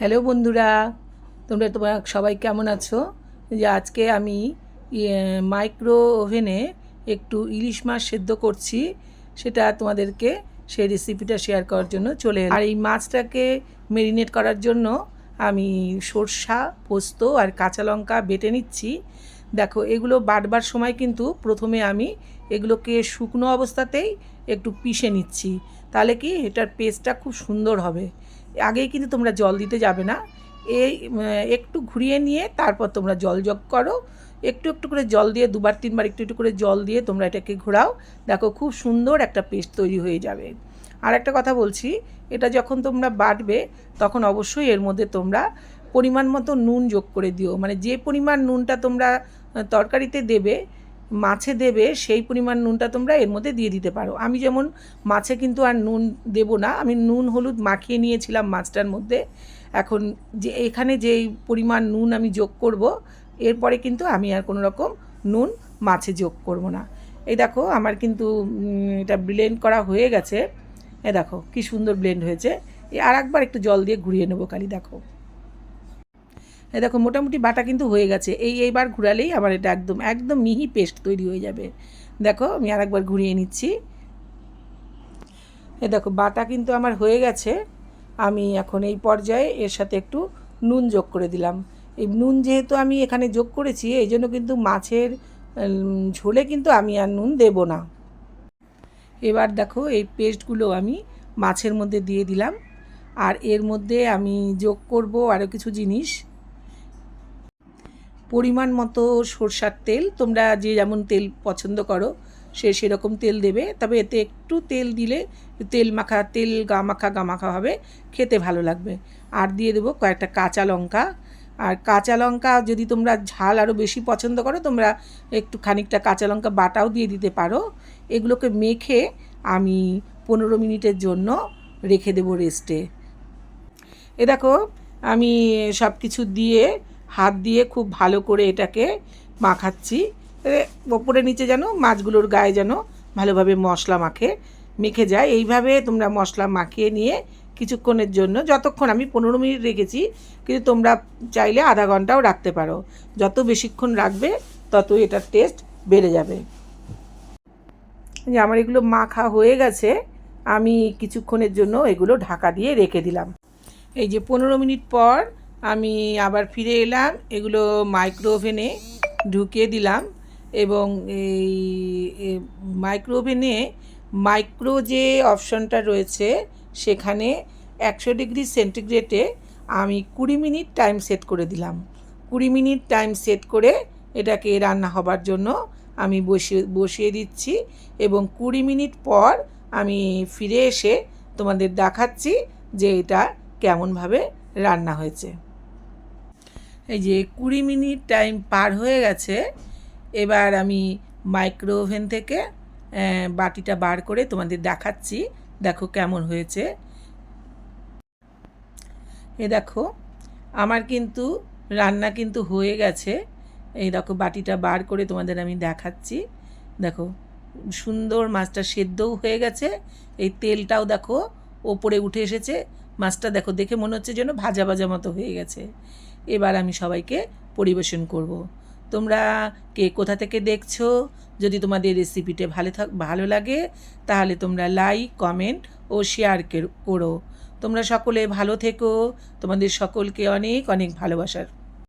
Hello বন্ধুরা, তোমরা তোমরা সবাই কেমন আছো? যে আজকে আমি মাইক্রো ওভেনে একটু ইলিশ মাছ সেদ্ধ করছি, সেটা তোমাদেরকে সেই রেসিপিটা শেয়ার করার জন্য চলে। আর এই মাছটাকে মেরিনেট করার জন্য আমি সর্ষা, পোস্ত আর কাঁচা লঙ্কা বেটে নিচ্ছি। দেখো, এগুলো বাটবার সময় কিন্তু প্রথমে আমি এগুলোকে শুকনো অবস্থাতেই একটু পিষে নিচ্ছি, তাহলে কি এটার পেস্টটা খুব সুন্দর হবে। আগেই কিন্তু তোমরা জল দিতে যাবে না। এই একটু ঘুরিয়ে নিয়ে তারপর তোমরা জল যোগ করো। একটু একটু করে জল দিয়ে দুবার, তিনবার একটু একটু করে জল দিয়ে তোমরা এটাকে ঘোরাও। দেখো খুব সুন্দর একটা পেস্ট তৈরি হয়ে যাবে। আর একটা কথা বলছি, এটা যখন তোমরা বাটবে, তখন অবশ্যই এর মধ্যে তোমরা পরিমাণ মতো নুন যোগ করে দিও। মানে যে পরিমাণ নুনটা তোমরা তরকারিতে দেবে মাছে দেবে, সেই পরিমাণ নুনটা তোমরা এর মধ্যে দিয়ে দিতে পারো। আমি যেমন মাছে কিন্তু আর নুন দেব না, আমি নুন হলুদ মাখিয়ে নিয়েছিলাম মাছটার মধ্যে। এখন যে এখানে যেই পরিমাণ নুন আমি যোগ করব, এরপরে কিন্তু আমি আর কোনো রকম নুন মাছে যোগ করব না। এই দেখো আমার কিন্তু এটা ব্লেন্ড করা হয়ে গেছে। এ দেখো কি সুন্দর ব্লেন্ড হয়েছে। আর একবার একটু জল দিয়ে ঘুরিয়ে নেব খালি দেখো। এই দেখো, মোটামুটি বাটা কিন্তু হয়ে গেছে। এই এইবার ঘুরালেই আমার এটা একদম একদম মিহি পেস্ট তৈরি হয়ে যাবে। দেখো, আমি আর একবার ঘুরিয়ে নিচ্ছি। এ দেখো, বাটা কিন্তু আমার হয়ে গেছে। আমি এখন এই পর্যায়ে এর সাথে একটু নুন যোগ করে দিলাম। এই নুন যেহেতু আমি এখানে যোগ করেছি, এই জন্য কিন্তু মাছের ঝোলে কিন্তু আমি আর নুন দেব না। এবার দেখো, এই পেস্টগুলো আমি মাছের মধ্যে দিয়ে দিলাম। আর এর মধ্যে আমি যোগ করব আরও কিছু জিনিস। পরিমাণ মতো সরষার তেল, তোমরা যে যেমন তেল পছন্দ করো, সে সেরকম তেল দেবে। তবে এতে একটু তেল দিলে তেল মাখা, তেল গা মাখা গা মাখা হবে, খেতে ভালো লাগবে। আর দিয়ে দেবো কয়েকটা কাঁচা লঙ্কা। আর কাঁচা লঙ্কা যদি তোমরা ঝাল আরও বেশি পছন্দ করো, তোমরা একটু খানিকটা কাঁচা লঙ্কা বাটাও দিয়ে দিতে পারো। এগুলোকে মেখে আমি পনেরো মিনিটের জন্য রেখে দেবো রেস্টে এ। দেখো, আমি সব কিছু দিয়ে হাত দিয়ে খুব ভালো করে এটাকে মাখাচ্ছি। ওপরে নিচে যেন মাছগুলোর গায়ে যেন ভালোভাবে মশলা মাখে, মেখে যায়। এইভাবে তোমরা মশলা মাখিয়ে নিয়ে কিছুক্ষণের জন্য, যতক্ষণ আমি পনেরো মিনিট রেখেছি, কিন্তু তোমরা চাইলে আধা ঘন্টাও রাখতে পারো। যত বেশিক্ষণ রাখবে তত এটার টেস্ট বেড়ে যাবে। যে আমার এগুলো মাখা হয়ে গেছে, আমি কিছুক্ষণের জন্য এগুলো ঢাকা দিয়ে রেখে দিলাম। এই যে পনেরো মিনিট পর আমি আবার ফিরে এলাম, এগুলো মাইক্রো ওভেনে ঢুকিয়ে দিলাম এবং এই মাইক্রো ওভেনে মাইক্রো যে অপশনটা রয়েছে, সেখানে একশো ডিগ্রি সেন্টিগ্রেডে আমি কুড়ি মিনিট টাইম সেট করে দিলাম। কুড়ি মিনিট টাইম সেট করে এটাকে রান্না হবার জন্য আমি বসিয়ে বসিয়ে দিচ্ছি এবং কুড়ি মিনিট পর আমি ফিরে এসে তোমাদের দেখাচ্ছি যে এটা কেমনভাবে রান্না হয়েছে। এই যে কুড়ি মিনিট টাইম পার হয়ে গেছে, এবার আমি মাইক্রো ওভেন থেকে বাটিটা বার করে তোমাদের দেখাচ্ছি। দেখো কেমন হয়েছে। এ দেখো, আমার কিন্তু রান্না কিন্তু হয়ে গেছে। এই দেখো বাটিটা বার করে তোমাদের আমি দেখাচ্ছি। দেখো, সুন্দর মাছটা সেদ্ধও হয়ে গেছে। এই তেলটাও দেখো ওপরে উঠে এসেছে। মাছটা দেখো দেখে মনে হচ্ছে যেন ভাজা ভাজা মতো হয়ে গেছে। এবার আমি সবাইকে পরিবেশন করব। তোমরা কে কোথা থেকে দেখছ? যদি তোমাদের রেসিপিটা ভালো থাক, ভালো লাগে, তাহলে তোমরা লাইক কমেন্ট ও শেয়ার করো। তোমরা সকলে ভালো থেকো। তোমাদের সকলকে অনেক অনেক ভালোবাসার।